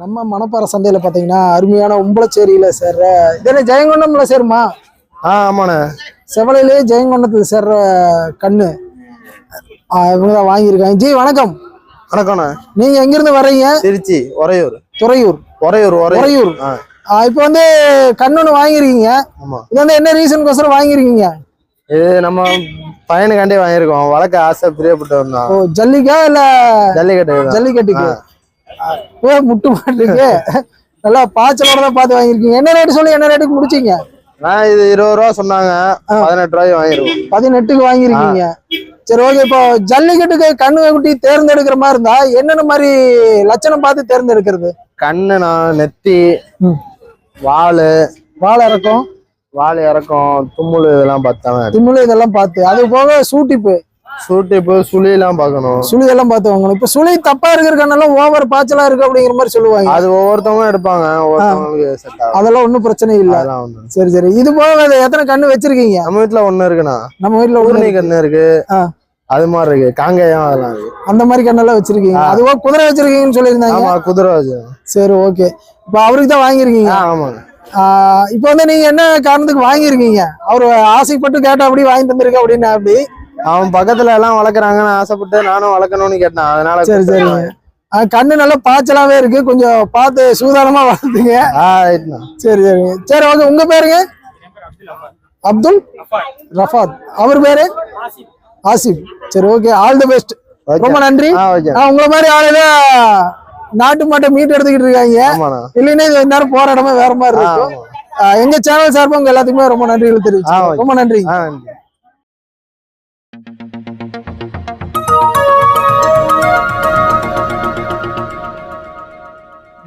நம்ம மணப்பாறை சந்தையில பாத்தீங்கன்னா அருமையான உம்பளச்சேரியில சேர்ற இதே ஜெயங்கொண்டம்ல சேருமா? ஆ ஆமாண்ணே. செவலையிலே ஜெயங்கொண்டத்துல சேர்ற கண்ணு. இவங்க தான் வாங்கியிருக்காங்க. ஜி வணக்கம். வணக்கம்ண்ணே நீங்க எங்கிருந்து வர்றீங்க? திருச்சி உறையூர் துறையூர். உறையூர் உறையூர் இப்போ வந்து கண்ணொன்னு வாங்கிருக்கீங்க இது வந்து என்ன ரீசனுக்கோசரம் வாங்கிருக்கீங்க இது நம்ம பையனுக்காண்டே வாங்கியிருக்கோம். வளர்க்க ஆசை பிரியப்பட்டு வந்தான் ஓ ஜல்லிக்கா இல்ல ஜல்லிக்கட்டு. ஜல்லிக்கட்டுக்கு? ஓ முட்டு மாட்டுக்கு. நல்லா பாய்ச்சலோட தான் பார்த்து வாங்கியிருக்கீங்க. என்ன ரேட்டு சொல்லி என்ன ரேட்டுக்கு முடிச்சீங்க? நான் இது இருபது ரூபா சொன்னாங்க. பதினெட்டு ரூபாய்க்கு வாங்கிருக்கோம். பதினெட்டுக்கு வாங்கியிருக்கீங்க. சரி ஓகே இப்போ ஜல்லிக்கட்டுக்கு கண்ணு குட்டி தேர்ந்தெடுக்கிற மாதிரி இருந்தா என்னென்ன மாதிரி லட்சணம் பார்த்து தேர்ந்தெடுக்கிறது? கண்ணு நான் நெத்தி. வால் வாழை இறக்கம். வால் இறக்கம் தும்முள் இதெல்லாம் பார்த்தாங்க திமிழ் இதெல்லாம் பார்த்து. அது போக சூட்டிப்பு. சூட்டிப்பு சுழியெல்லாம் பார்க்கணும். சுழி எல்லாம் பார்த்து வாங்கணும் இப்போ சுழி தப்பா இருக்கிற கண்ணெல்லாம் ஓவர் பாய்ச்சலா இருக்கு அப்படிங்கிற மாதிரி சொல்லுவாங்க. அது ஒவ்வொருத்தவங்க எடுப்பாங்க. அதெல்லாம் ஒன்றும் பிரச்சனை இல்லை. சரி சரி. இது போக எத்தனை கண்ணு வச்சிருக்கீங்க? நம்ம வீட்டுல ஒண்ணு இருக்குண்ணா. நம்ம வீட்டுல ஊர்ணி கண்ணு இருக்கு. அது மாதிரி இருக்கு. காங்கேயம் அதெல்லாம் அந்த மாதிரி கண்ணெல்லாம் வச்சிருக்கீங்க. அதுவோ குதிரை வச்சிருக்கீங்கன்னு சொல்லியிருந்தாங்க. குதிரை வச்சு. சரி ஓகே. இப்போ அவருக்கு தான் வாங்கியிருக்கீங்க? ஆமாங்க. இப்போ வந்து நீங்க என்ன காரணத்துக்கு வாங்கியிருக்கீங்க? அவரு ஆசைப்பட்டு கேட்டா அப்படி வாங்கி தந்திருக்க அப்படின்னு அப்படி. அவன் பக்கத்துல எல்லாம் வளர்க்குறாங்கன்னு ஆசைப்பட்டு நானும் வளர்க்கணும்னு கேட்டான். அதனால சரி சரிங்க ஆஹ் கண்ணு நல்லா பாய்ச்சலாவே இருக்கு. கொஞ்சம் பார்த்து சூதானமா வளர்த்துங்க. சரி சரிங்க சரி ஓகே. உங்க பேருங்க? அப்துல் ரஃபாத். அவர் பேரு? ஆசிப். சரி ஓகே. ஆல் தி பெஸ்ட் ரொம்ப நன்றி. உங்களை மாதிரி ஆளுங்க நாட்டு மாட்டை மீட் எடுத்துக்கிட்டு இருக்காங்க. இல்லைன்னா இது நேரம் போற இடமே வேற மாதிரி இருக்கும். எங்க சேனல் சார்பா உங்க எல்லாத்துக்குமே ரொம்ப நன்றிகள் ஆ, தெரிவிச்சு. ரொம்ப நன்றி.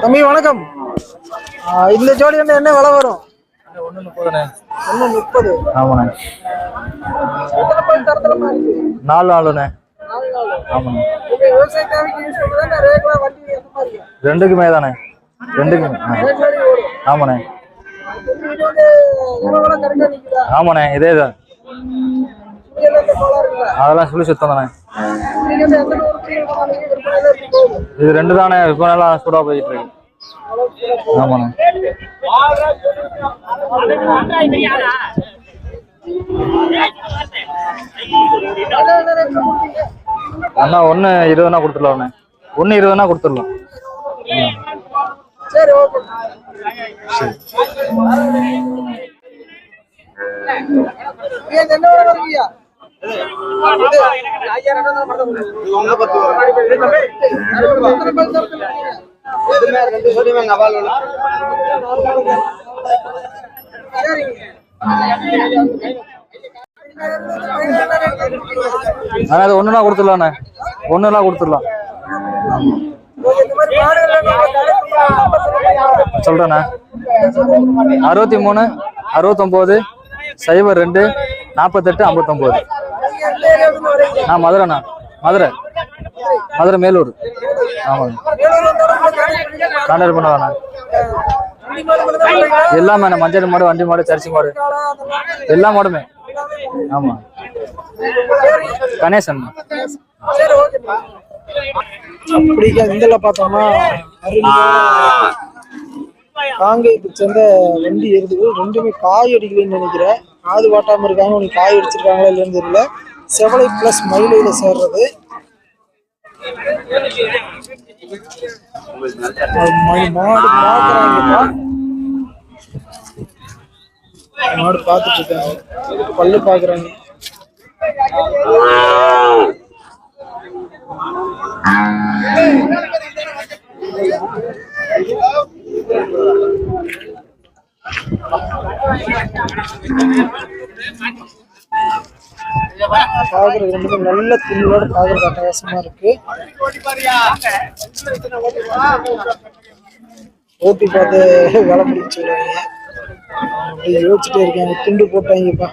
தம்பி வணக்கம். இந்த ஜோடி வந்து என்ன விலை வரும்? ஒண்ணு முப்பது ஆமாண்ணே. எத்தனை பல் தரத்துலமா இருக்கு? நாலு நாளுண்ணே நாலு நாள் ஆமாண்ணே. உங்க விவசாய தேவைக்கு யூஸ் பண்றதா ரேகுலா வண்டி எந்த மாதிரி ரெண்டுக்குமே தானே ரெண்டுக்குமே ஆ. ரேகுலரி ஓடும். ஆமாண்ணே. ஆமாண்ணே இதே தான் சுழியெல்லாம் இந்த கோளாறு இல்ல அதெல்லாம் சுழி சுத்தம் தானே. இது ரெண்டு தானே இப்போ நல்லா சூடாக போயிட்டு இருக்கு. ஆமாண்ணே. அண்ணா ஒன்று இருபதுனா கொடுத்துடலாண்ணே ஒன்று இருபதுனா கொடுத்துடலாம். சரி. ஓகே ஏன் அது ஒன்றுனா கொடுத்துடலாண்ணே ஒன்றுலாம் கொடுத்துடலாம். சொல்றேண்ணா. அறுபத்தி மூணு அறுபத்தொம்போது சைபர் ரெண்டு நாற்பத்தெட்டு ஐம்பத்தொம்போது. நான் மதுரைண்ணா. மதுரை. மதுரை மேலூர். ஆமாங்க. கான்டாக்ட் பண்ணலாண்ணா எல்லாமே அண்ணா, மஞ்சள் மாடு வண்டி மாடு ஜெர்சி மாடு. எல்லா மாடுமே. ஆமா. கணேசன் அப்படிங்க இதில் பார்த்தோம்னா காங்கேயத்தை சேர்ந்த வண்டி எருதுகள் ரெண்டுமே காய் அடிக்கலைன்னு நினைக்கிறேன். காது வாட்டாம இருக்காங்க உனக்கு காய் அடிச்சிருக்காங்களா இல்லைன்னு தெரியல. செவலை பிளஸ் மயிலையில சேர்றது. மாடு மாடு பார்த்துட்டு இருக்காங்க. பல்லு பாக்குறாங்க. பாக்குறது ரொம்ப நல்ல துணியோட பாக்குறது அட்டகாசமா இருக்கு. ஓட்டி பார்த்து வேலை முடிச்சு அப்படியே யோசிச்சுட்டே இருக்காங்க துண்டு போட்டாங்கப்பா.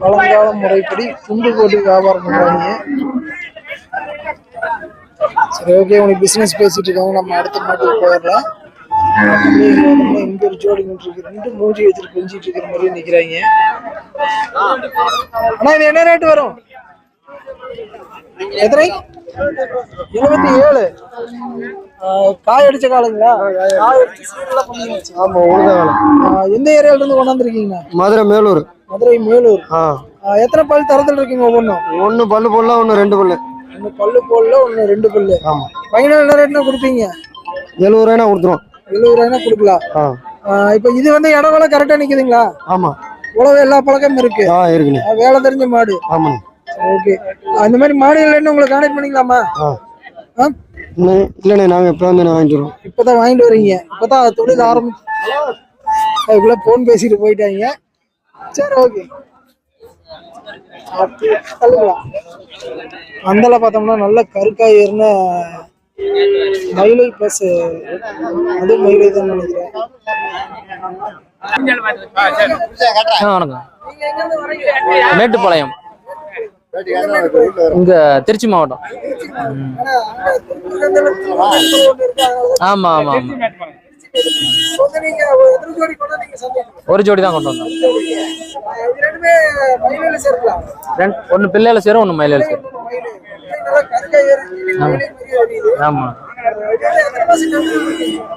பழங்கால முறைப்படி துண்டு போட்டு வியாபாரம் பண்றாங்க. சரி ஓகே உனக்கு பிசினஸ் பேசிட்டு இருக்காங்க நம்ம அடுத்த மாட்டுக்கு போயிடலாம். இங்க ஒரு ஜோடி நின்று இருக்கு ரெண்டு மூஞ்சி வச்சுட்டு கொஞ்சிட்டு இருக்கிற மாதிரி நிக்கிறாங்க. அண்ணா இது என்ன ரேட் வரும்? எத்தனை? எழுபத்தி ஏழு. காய் அடிச்ச காலங்களா? காய் அடிச்சு சீரெல்லாம் ஆமா எந்த ஏரியால இருந்து கொண்டாந்துருக்கீங்க மதுரை மேலூர். மதுரை மேலூர். எத்தனை பல் தரத்தில் இருக்கீங்க ஒவ்வொன்றும்? ஒண்ணு பல்லு போடலாம் ஒண்ணு ரெண்டு பல்லு. ஒன்று பல்லு போடல ஒன்று ரெண்டு பல்லு. ஆமா. ஃபைனல் என்ன ரேட்னா கொடுப்பீங்க எழுபது ரூபாய்னா கொடுத்துருவோம். எழுபது ரூபாய்னா கொடுக்கலாம் இப்போ இது வந்து இடம் வேலை கரெக்டாக நிற்குதுங்களா ஆமா. உழவு எல்லா பழக்கமும் இருக்கு. வேலை தெரிஞ்ச மாடு. ஆமாண்ணே. ஓகே. அந்த மாதிரி மாடுகள் என்ன உங்களை கான்டாக்ட் பண்ணிக்கலாமா? இல்லண்ணே நாங்க எப்போ வந்து வாங்கிட்டு வருவோம் இப்பதான் வாங்கிட்டு வர்றீங்க இப்பதான் தொழில் ஆரம்பிச்சு அதுக்குள்ள போன் பேசிட்டு போயிட்டாங்க. சரி ஓகே. அந்தல பார்த்தோம்னா நல்ல கருக்காய் ஏறின மயிலை பிளஸ் அது மயிலை தான் நினைக்கிறேன். வணக்கம். மேட்டுப்பாளையம். இங்க திருச்சி மாவட்டம். ஆமா ஆமா ஆமா. ஒரு ஜோடி தான் கொண்டு வந்தோம். ரெண்டு ஒன்னு பிள்ளையில சேரும் ஒன்னு மயிலையில சேரும். ஆமா.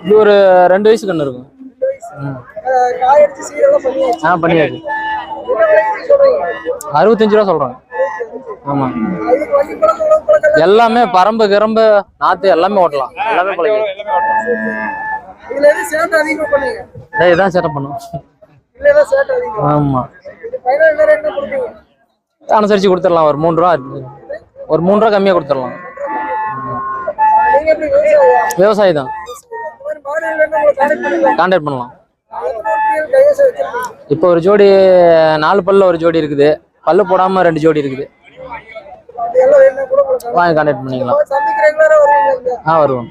இது ஒரு ரெண்டு வயசு கண்ணு இருக்கும். ம். ஆ. பண்ணியாச்சு. அறுபத்தஞ்சு ரூபா சொல்றாங்க. ஆமா. எல்லாமே பரம்பு கிரம்பு நாத்து எல்லாமே ஓட்டலாம். எல்லாமே பழகிடும் இதுல எது சேட்டை அதிகமா பண்ணுங்க டேய், இதான் சேட்டை அதிகமா? ஆமா. அனுசரிச்சு கொடுத்துடலாம். ஒரு மூணு ரூபா ஒரு மூணு ரூபா கம்மியா கொடுத்துடலாம். விவசாயி தான் கான்டாக்ட் பண்ணலாம். இப்போ ஒரு ஜோடி நாலு பல்ல ஒரு ஜோடி இருக்குது. பல்லு போடாம ரெண்டு ஜோடி இருக்குது. வாங்க கான்டாக்ட் வாங்கி பண்ணிக்கலாம். ஆ வருவோம்.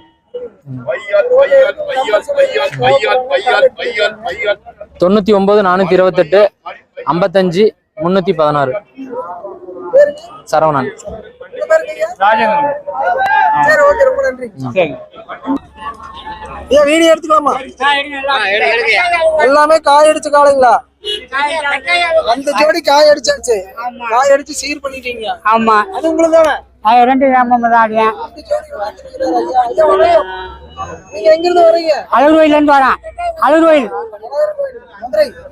தொண்ணூத்தி ஒன்பது நானூத்தி இருபத்தெட்டு ஐம்பத்தஞ்சு முன்னூத்தி பதினாறு. சரவணன். சரி ஓகே ரொம்ப நன்றி. ஏன் வீடியோ எடுத்துக்கலாமா? எல்லாமே. காய் அடிச்ச காலைங்களா அந்த ஜோடி காய் அடிச்சாச்சு. காய் அடிச்சு சீர் பண்ணிட்டீங்க. ஆமா. அது உங்களுக்கு தானே ரெண்டு கிராமம் தான். நீங்க எங்க இருந்து வரீங்க அழகு கோயில இருந்து வரேன். அழகு கோயில்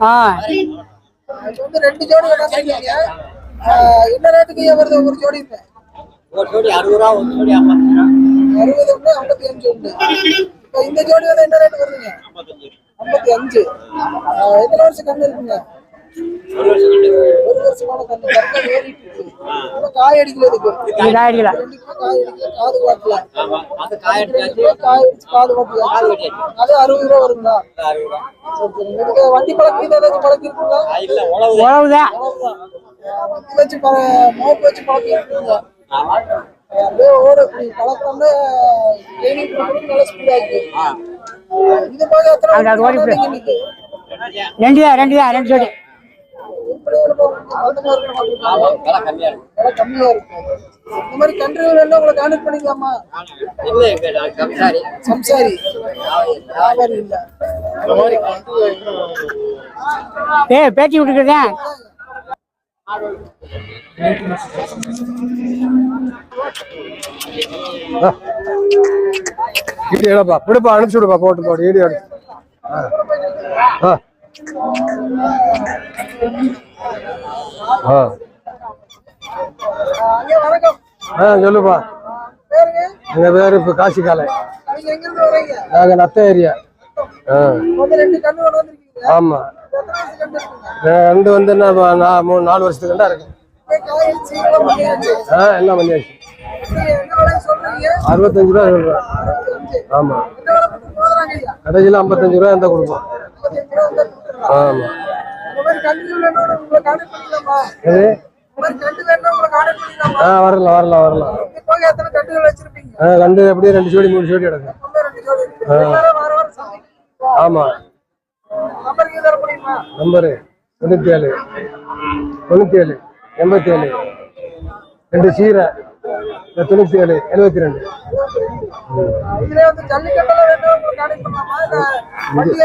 ஆ. ரெண்டு ஜோடி என்ன ரேட்டுக்கு வருது ஒரு ஜோடி அறுபது ஒன்று ஐம்பத்தி அஞ்சு ஒன்று இப்போ இந்த ஜோடி வந்து என்ன ரேட் வருதுங்க? ஐம்பத்தி அஞ்சு. எத்தனை வருஷம் கண்ணு இருக்குங்க? ஒரு வருஷமான கண்ணு இருக்கு. இன்னும் காய் அடிக்கல ரெண்டு கிலோ காய் அடிக்கல காது வாட்டல. காய் அடிச்சு காது வாட்டல. அது அறுபது ரூபா வருங்களா? வண்டி பழக்கம் ஏதாச்சும் பழக்கம் இருக்குங்களா? உழவுதான் வச்சு மோப்பு வச்சு பழக்கம் அப்படியே ஓட இப்படி பழக்கம்னா ட்ரைனிங் நல்ல ஸ்பீடா இருக்கு. இது போக எத்தனை ஓடி ரெண்டு தான் ரெண்டு ரெண்டு ஜோடி. இந்த மாதிரி கன்றுகள் வேணா உங்களை கான்டாக்ட் பண்ணிக்கலாமா? சம்சாரி. வியாபாரி இல்ல. ஏய் பேட்டி விட்டுக்கிறேன் வீடியோ எடுப்பா விடுப்பா அனுப்பிச்சு விடுப்பா போட்டு போட்டு வீடியோ ஆ. ஆ. ஆ. சொல்லுப்பா. பேருங்க எங்க பேரு இப்ப காசி காலை நீங்க எங்க இருந்து வரீங்க? நாங்க நத்த ஏரியா. ஆ. வந்து ரெண்டு வந்து என்ன மூணு நாலு வருஷத்துக்கு கண்டா இருக்கு. ஆ எல்லாம் பண்ணியாச்சு? என்ன அறுபத்தஞ்சு ரூபா சொல்றேன் அறுபத்தஞ்சு ஆமா. கடைசியில் ஐம்பத்தஞ்சு ரூபா இருந்தா கொடுப்போம். ஆமாம் ஆமா. எது? ஆ வரலாம் வரலாம் வரலாம். ஆ கண்டு அப்படியே ரெண்டு ஜோடி மூணு ஜோடி எடுக்கும். ஒண்ணு ரெண்டு ஆமா. நம்பரு. தொண்ணூத்தி ஏழு தொண்ணூத்தி ஏழு எண்பத்தி ஏழு ரெண்டு சீரை. தொண்ணூத்தி ஏழு எழுபத்தி ரெண்டு இதுல வந்து ஜல்லிக்கட்டுல வேணும் உங்களை கான்டாக்ட் பண்ணலாமா? இல்ல